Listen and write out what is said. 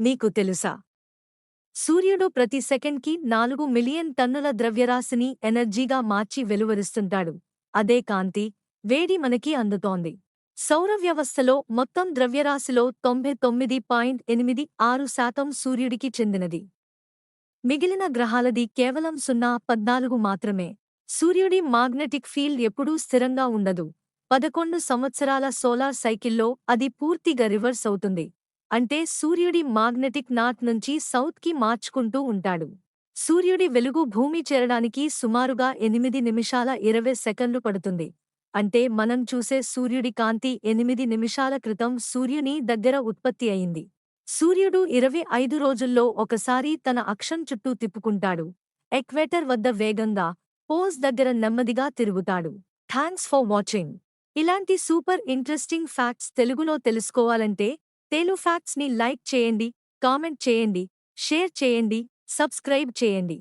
మీకు తెలుసా? సూర్యుడు ప్రతి సెకండ్కి నాలుగు మిలియన్ టన్నుల ద్రవ్యరాశిని ఎనర్జీగా మార్చి వెలువరిస్తుంటాడు. అదే కాంతి వేడి మనకి అందుతోంది. సౌర వ్యవస్థలో మొత్తం ద్రవ్యరాశిలో తొంభై తొమ్మిది పాయింట్ ఎనిమిది ఆరు శాతం సూర్యుడికి చెందినది. మిగిలిన గ్రహాలది కేవలం సున్నా పద్నాలుగు మాత్రమే. సూర్యుడి మాగ్నెటిక్ ఫీల్డ్ ఎప్పుడూ స్థిరంగా ఉండదు. పదకొండు సంవత్సరాల సోలార్ సైకిల్లో అది పూర్తిగా రివర్స్ అవుతుంది. అంటే సూర్యుడి మాగ్నెటిక్ నార్త్ నుంచి సౌత్కి మార్చుకుంటూ ఉంటాడు. సూర్యుడి వెలుగు భూమి చేరడానికి సుమారుగా ఎనిమిది నిమిషాల ఇరవై సెకండ్లు పడుతుంది. అంటే మనం చూసే సూర్యుడి కాంతి ఎనిమిది నిమిషాల క్రితం సూర్యుని దగ్గర ఉత్పత్తి అయింది. సూర్యుడు ఇరవై ఐదు రోజుల్లో ఒకసారి తన అక్షం చుట్టూ తిప్పుకుంటాడు. ఎక్వేటర్ వద్ద వేగంగా పోజ్ దగ్గర నెమ్మదిగా తిరుగుతాడు. Thanks for watching. ఇలాంటి సూపర్ ఇంట్రెస్టింగ్ ఫ్యాక్ట్స్ తెలుగులో తెలుసుకోవాలంటే తేలు ఫ్యాక్ట్స్ని లైక్ చేయండి కామెంట్ చేయండి షేర్ చేయండి సబ్స్క్రైబ్ చేయండి.